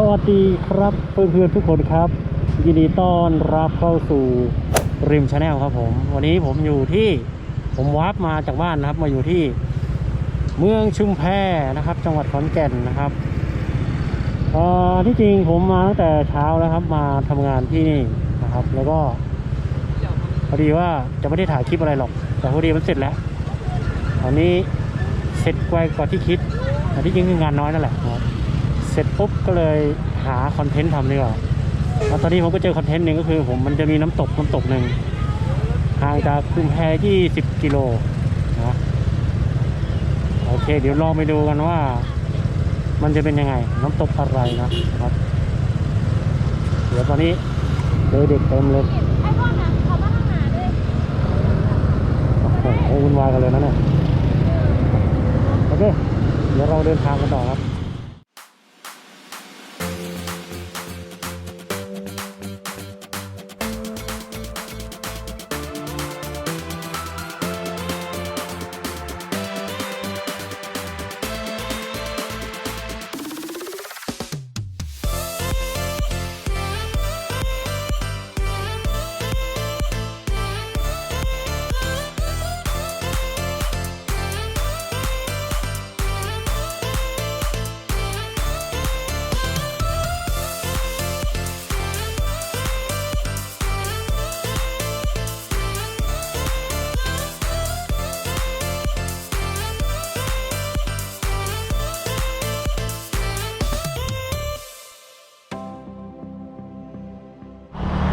สวัสดีครับเพื่อนๆทุกคนครับ ยินดีต้อนรับเข้าสู่ริมชาแนลครับผม วันนี้ผมอยู่ที่ผมวาร์ปมาจากบ้านนะครับ มาอยู่ที่เมืองชุมแพนะครับ จังหวัดขอนแก่นนะครับเอ่อที่จริงผมมาตั้งแต่เช้าแล้วครับ มาทำงานที่นี่นะครับ แล้วก็พอดีว่าจะไม่ได้ถ่ายคลิปอะไรหรอก แต่พอดีมันเสร็จแล้วตอนนี้เสร็จไวกว่าที่คิดแต่ที่จริงคืองานน้อยนั่นแหละ สร็จปุ๊บก็เลยหาคอนเทนต์ทำดีกว่าแล้วตอนนี้ผมก็เจอคอนเทนต์หนึ่งก็คือ ผมมันจะมีน้ำตกน้ำตกหนึ่งห่างจากคุมแพที่10กิโลนะโอเค เดี๋ยวลองไปดูกันว่า มันจะเป็นยังไง น้ำตกอะไรนะครับ เดี๋ยวตอนนี้เจอเด็กเต็มเลยไอ้พวกนั้นเขามาข้างหน้าด้วยโอ้โหวุ่นวายกันเลยนะเนี่ยโอเคเดี๋ยวเราเดินทางกันต่อครับ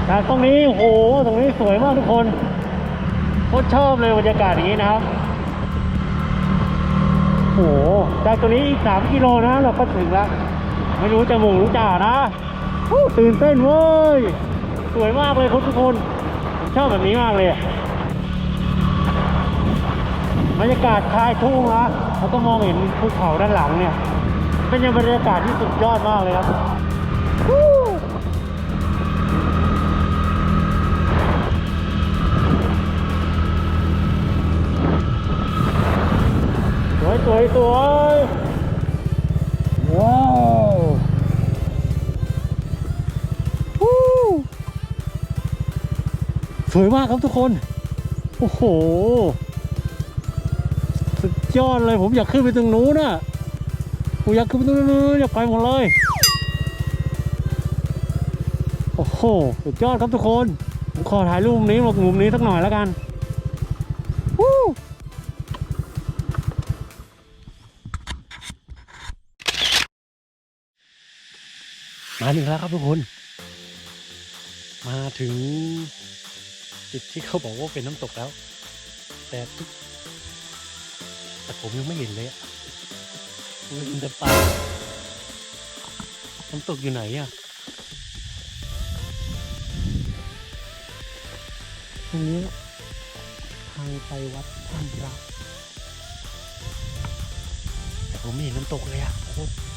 จากตรงนี้โอ้โหตรงนี้สวยมากทุกคนโคตรชอบเลยบรรยากาศอย่างนี้นะครับโอ้โหจากตรงนี้อีกสามกิโลนะ เราก็ถึงแล้ว ไม่รู้จะหมู่รู้จ่านะตื่นเต้นเว้ย สวยมากเลยครับทุกคนผมชอบแบบนี้มากเลยบรรยากาศชายทุ่งนะแล้วก็มองเห็นภูเขาด้านหลังเนี่ย เป็นบรรยากาศที่สุดยอดมากเลยครับ วยสวยสวยว้าวฮู้สวยมากครับทุกคน โอ้โห สุดยอดเลยผมอยากขึ้นไปตรงนู้นน่ะผมอยากขึ้นไปตรงนู้นอยากไปหมดเลย โอ้โห สุดยอดครับทุกคน ผมขอถ่ายรูปนี้มุมนี้สักหน่อยแล้วกัน มาถึงแล้วครับทุกคน มาถึงจุดที่เขาบอกว่าเป็นน้ำตกแล้ว แต่ทุกแต่ผมยังไม่เห็นเลยอะมเห็นแต่ปาน้ำตกอยู่ไหนอะตรงนี้ทางไปวัดถ้ำพระแต่ผมไม่เห็นน้ำตกเลยอะโคตร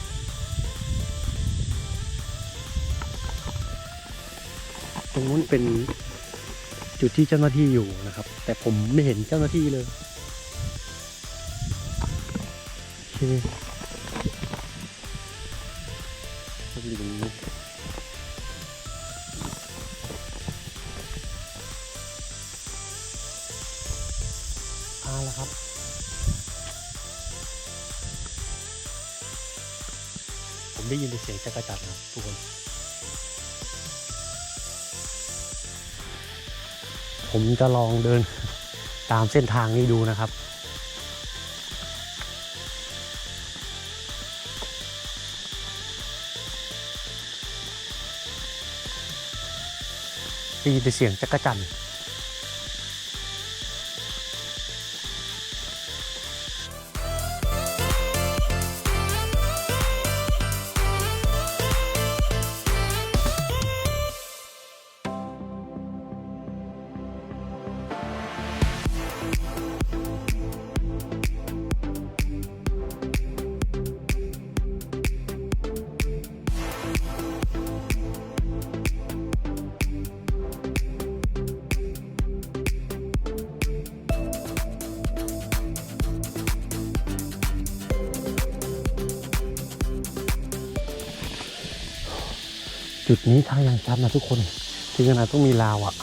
รงนู้นเป็นจุดที่เจ้าหน้าที่อยู่นะครับ แต่ผมไม่เห็นเจ้าหน้าที่เลยโอเคต้องอยู่ตรงนี้เอาละครับผมได้ยินเสียงจักรจัดนะครับทุกคน ผมจะลองเดินตามเส้นทางนี้ดูนะครับ ได้ยินแต่เสียงจักรจันทร์ จุดนี้ทางยังชันนะทุกคนถึงขนาดต้องมีลาวอะ่ะ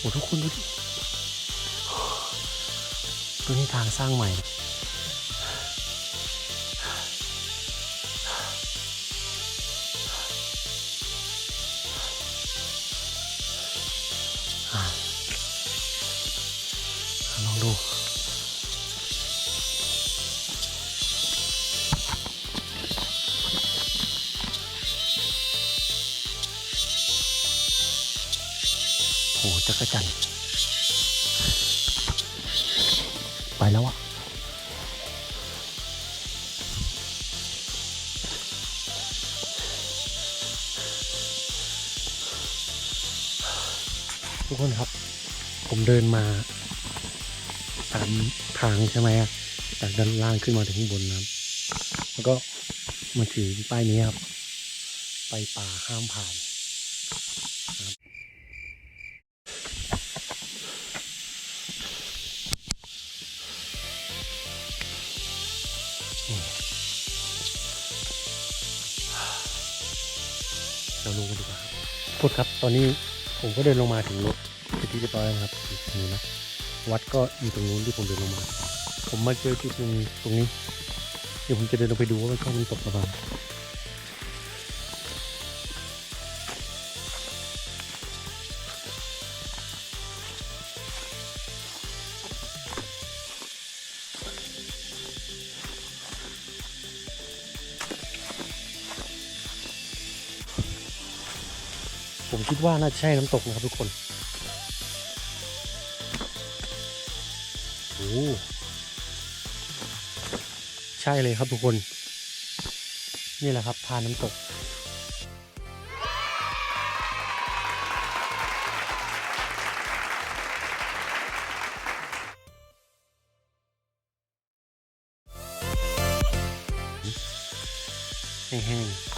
โอ้ทุกคนดูดิตัวนี้ทางสร้างใหม่ โหจักรจันทร์ไปแล้วอะทุกคนครับ ผมเดินมาตามทางใช่ไหมอะจากด้านล่างขึ้นมาถึงข้างบนนะครับ แล้วก็มาถึงป้ายนี้ครับ ไปป่าห้ามผ่าน เราดูกันดีกว่าพูดครับ ตอนนี้ผมก็เดินลงมาถึงรถเป็นที่เรียบร้อยแล้วนะครับนี่นะวัดก็อยู่ตรงนู้นที่ผมเดินลงมา ผมมาเจอจุดหนึ่งตรงนี้ เดี๋ยวผมจะเดินลงไปดูว่ามันช่องมันตกประมาณ ผมคิดว่าน่าจะใช่น้ำตกนะครับทุกคนโอ้ใช่เลยครับทุกคน นี่แหละครับทานน้ำตกแห้งๆ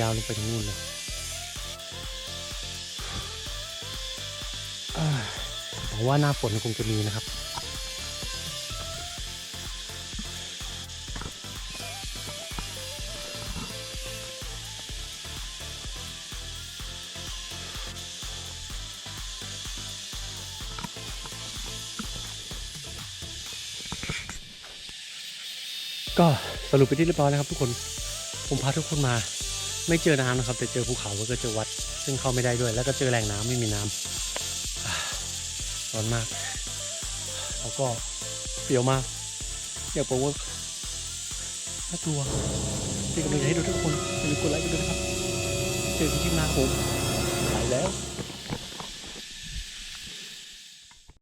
ยาวลงไปถึงนู่นเลยหวังว่าหน้าฝนคงจะมีนะครับ ก็สรุปไปที่เรียบร้อยแล้วครับทุกคน ผมพาทุกคนมา ไม่เจอน้ำนะครับ แต่เจอภูเขาแล้วก็เจอวัด ซึ่งเข้าไม่ได้ด้วย แล้วก็เจอแหล่งน้ำไม่มีน้ำอ่าร้อนมาก แล้วก็เปรียวมากอยากบอกว่าน่ากลัวเป็นกำลังใจให้ทุกคนอย่าลืมกดไลค์กันด้วยนะครับ เจอกันที่หน้าผมไปแล้ว